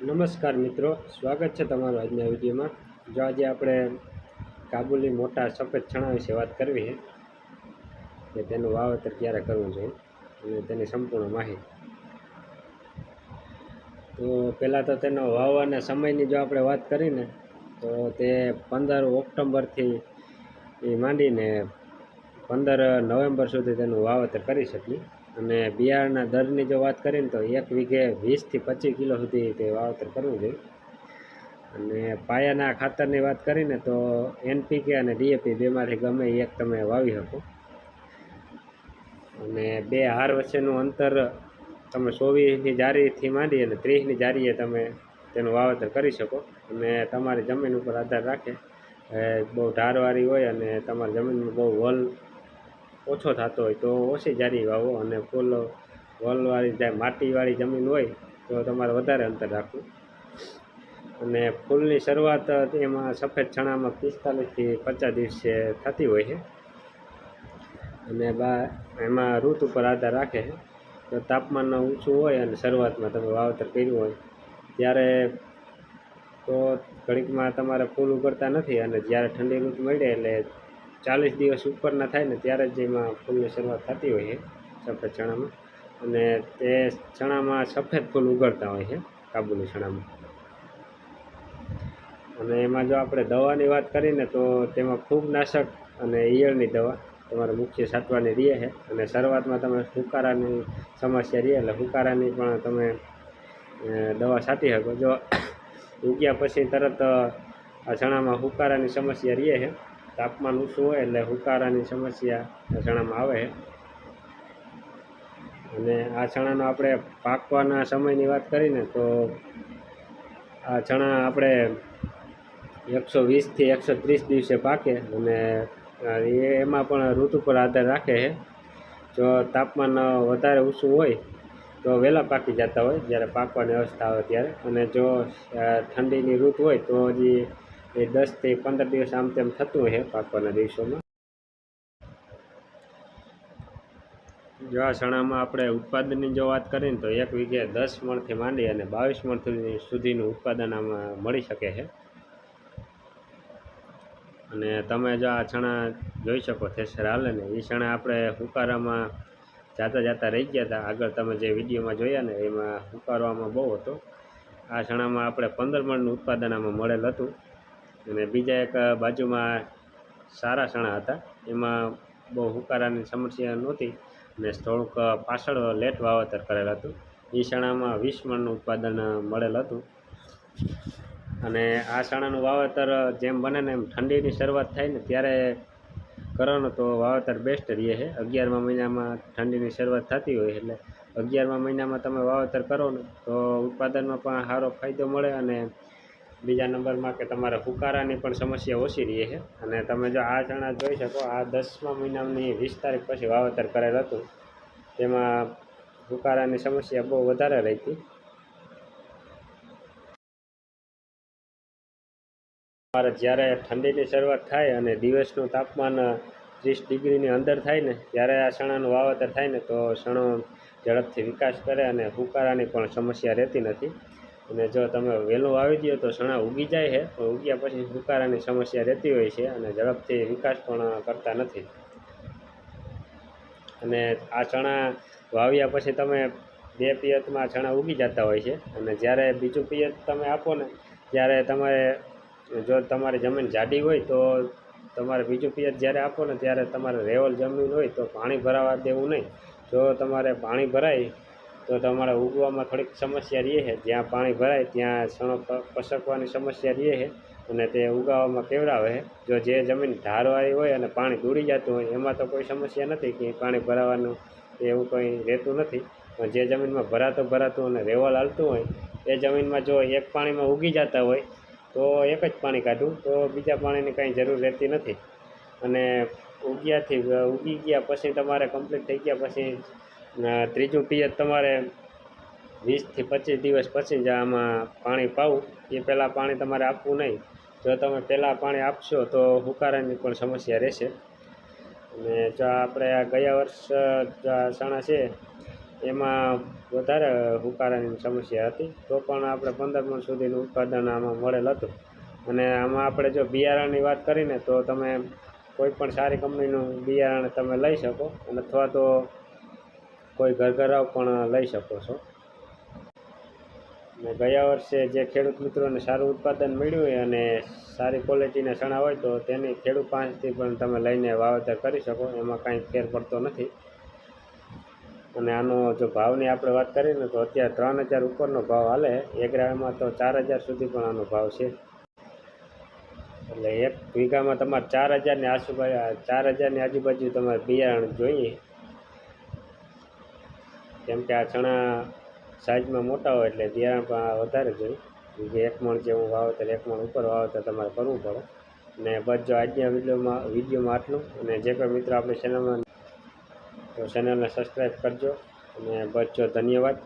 નમસ્કાર મિત્રો, સ્વાગત છે તમારું આજના વિડીયોમાં. જો આજે આપણે કાબુલી મોટા સફેદ ચણા વિશે વાત કરવી છે કે તેનું વાવેતર ક્યારે કરવું જોઈએ અને તેની સંપૂર્ણ માહિતી. તો પહેલાં તો તેનો વાવવાના સમયની જો આપણે વાત કરીને, તો તે પંદર ઓક્ટોબરથી એ માંડીને પંદર નવેમ્બર સુધી તેનું વાવેતર કરી શકીએ. અને બિયારણના દરની જો વાત કરીએ ને તો એક વીઘે વીસથી પચીસ કિલો સુધી તે વાવેતર કરવું જોઈએ. અને પાયાના ખાતરની વાત કરીને તો એનપીકે અને ડીએપી બેમાંથી ગમે એક તમે વાવી શકો. અને બે હાર વચ્ચેનું અંતર તમે ચોવીસની જારીથી માંડી અને ત્રીસની જારીએ તમે તેનું વાવેતર કરી શકો. અને તમારી જમીન ઉપર આધાર રાખે. બહુ ઢારવાળી હોય અને તમારી જમીનમાં બહુ વલ ઓછો થતો હોય તો ઓછી જારી વાવો અને ફૂલ વલવાળી જાય માટીવાળી જમીન હોય, તો તમારે વધારે અંતર રાખવું. અને ફૂલની શરૂઆત એમાં સફેદ ચણામાં પિસ્તાલીસથી પચાસ દિવસે થતી હોય છે. અને બા, એમાં ઋતુ ઉપર આધાર રાખે છે. તો તાપમાન ઊંચું હોય અને શરૂઆતમાં તમે વાવેતર કર્યું હોય, ત્યારે તો ઘડીકમાં તમારે ફૂલ ઉગડતા નથી અને જ્યારે ઠંડી ઋતુ મળે એટલે ચાલીસ દિવસ ઉપરના થાય ને ત્યારે જ એમાં ફૂલની શરૂઆત થતી હોય છે, સફેદ ચણામાં. અને તે ચણામાં સફેદ ફૂલ ઉગડતા હોય છે, કાબુલી ચણામાં. અને એમાં જો આપણે દવાની વાત કરીને તો તેમાં ફૂગનાશક અને ઈયળની દવા તમારે મુખ્ય છાંટવાની રહે છે. અને શરૂઆતમાં તમે હુકારાની સમસ્યા રહે એટલે હુકારાની પણ તમે દવા છાંટી શકો. જો ઉગ્યા પછી તરત આ ચણામાં હુકારાની સમસ્યા રહે છે તાપમાન ઊંચું હોય એટલે હુકારાની સમસ્યા ચણામાં આવે. અને આ ચણાનો આપણે પાકવાના સમયની વાત કરીને તો આ ચણા આપણે એકસો વીસથી એકસો ત્રીસ દિવસે પાકે અને એ એમાં પણ ઋતુ પર આધાર રાખે છે. જો તાપમાન વધારે ઊંચું હોય તો વહેલા પાકી જતા હોય, જ્યારે પાકવાની અવસ્થા આવે ત્યારે. અને જો ઠંડીની ઋતુ હોય તો હજી એ દસથી પંદર દિવસ આમ તેમ થતું હોય પાકવાના દિવસોમાં. જો આ ચણામાં આપણે ઉત્પાદનની જો વાત કરીએ તો એક વીઘે દસ મણથી માંડી અને બાવીસ મણ સુધીનું ઉત્પાદન આમાં મળી શકે છે. અને તમે જો આ ચણા જોઈ શકો થેસર હાલે ને એ ચણા આપણે હુકારામાં જાતા જાતા રહી ગયા હતા આગળ તમે જે વિડીયોમાં જોયા ને એમાં હુકારવામાં બહુ હતો. આ ચણામાં આપણે પંદર મણનું ઉત્પાદન આમાં મળેલ હતું. અને બીજા એક બાજુમાં સારા ચણા હતા. એમાં બહુ હુકારાની સમસ્યા નહોતી અને થોડુંક પાછળ લેટ વાવેતર કરેલ હતું. એ ચણામાં વીસ મણનું ઉત્પાદન મળેલ હતું. અને આ ચણાનું વાવેતર જેમ બને ને એમ ઠંડીની શરૂઆત થાય ને ત્યારે કરવાનું તો વાવેતર બેસ્ટ રહે છે. અગિયારમા મહિનામાં ઠંડીની શરૂઆત થતી હોય એટલે અગિયારમા મહિનામાં તમે વાવેતર કરો ને તો ઉત્પાદનમાં પણ સારો ફાયદો મળે અને બીજા નંબરમાં કે તમારે હુકારાની પણ સમસ્યા ઓછી રહે છે. અને તમે જો આ ચણા જોઈ શકો, આ દસમા મહિનાની વીસ તારીખ પછી વાવેતર કરેલ હતું. તેમાં હુકારાની સમસ્યા બહુ વધારે રહેતી તમારે જ્યારે ઠંડીની શરૂઆત થાય અને દિવસનું તાપમાન ત્રીસ ડિગ્રીની અંદર થાય ને, ત્યારે આ ચણાનું વાવેતર થાય ને, તો ચણો ઝડપથી વિકાસ કરે અને હુકારાની પણ સમસ્યા રહેતી નથી. અને જો તમે વહેલું વાવી દો તો ચણા ઉગી જાય છે. પણ ઉગ્યા પછી સુકારાની સમસ્યા રહેતી હોય છે અને ઝડપથી વિકાસ પણ કરતા નથી. અને આ ચણા વાવ્યા પછી તમે બે પિયતમાં ચણા ઉગી જતા હોય છે. અને જ્યારે બીજું પિયત તમે આપો ને, ત્યારે તમારે જો તમારી જમીન જાડી હોય તો તમારે બીજું પિયત જ્યારે આપો ને, ત્યારે તમારે રેવલ જમીન હોય તો પાણી ભરાવા દેવું નહીં. જો તમારે પાણી ભરાય તો તમારે ઉગવામાં થોડીક સમસ્યા રહે છે. જ્યાં પાણી ભરાય, ત્યાં સણો પસકવાની સમસ્યા રહે છે અને તે ઉગાવવામાં કેવડાવે છે. જો જે જમીન ઢારવાળી હોય અને પાણી દૂરી જતું હોય, એમાં તો કોઈ સમસ્યા નથી કે પાણી ભરાવાનું એવું કંઈ રહેતું નથી. પણ જે જમીનમાં ભરાતું ભરાતું અને રેવલ હાલતું હોય, એ જમીનમાં જો એક પાણીમાં ઉગી જતા હોય, તો એક જ પાણી કાઢવું, તો બીજા પાણીની કાંઈ જરૂર રહેતી નથી. અને ઉગ્યાથી, ઉગી ગયા પછી તમારે કમ્પ્લીટ થઈ ગયા પછી ત્રીજું પિયત તમારે વીસથી પચીસ દિવસ પછી જ આમાં પાણી પાવું. એ પહેલાં પાણી તમારે આપવું નહીં. જો તમે પહેલાં પાણી આપશો તો હુકારાની પણ સમસ્યા રહેશે. અને જો આપણે આ ગયા વર્ષ, જો આ ચણા છે, એમાં વધારે હુકારાની સમસ્યા હતી. તો પણ આપણે પંદર મણ સુધીનું ઉત્પાદન આમાં મળેલ હતું. અને આમાં આપણે જો બિયારણની વાત કરીને તો તમે કોઈ પણ સારી કંપનીનું બિયારણ તમે લઈ શકો. અને અથવા તો કોઈ ઘરઘરાવ પણ લઈ શકો છો. અને ગયા વર્ષે જે ખેડૂત મિત્રોને સારું ઉત્પાદન મળ્યું અને સારી ક્વોલિટીના ચણા હોય તો તેની ખેડૂત પાસેથી પણ તમે લઈને વાવેતર કરી શકો, એમાં કાંઈ ફેર પડતો નથી. અને આનો જો ભાવની આપણે વાત કરીએ ને તો અત્યારે ત્રણ હજાર ઉપરનો ભાવ હાલે એગ્રામાં તો ચાર હજાર સુધી પણ આનો ભાવ છે. એટલે એક વીઘામાં તમારે ચાર હજારની આજુબાજુ ચાર હજારની આજુબાજુ તમારે બિયારણ જોઈએ. કેમ કે આ ચણા સાઇઝમાં મોટા હોય એટલે બિયારણ વધારે જોઈએ એક મણ જેવું વાવેતર, એક મણ ઉપર વાવેતર તમારે કરવું પડે. અને બસ જો આજના વિડીયોમાં વિડીયોમાં આટલું. અને જે કોઈ મિત્રો આપણી ચેનલમાં તો ચેનલને સબસ્ક્રાઈબ કરજો. અને બસ જો ધન્યવાદ.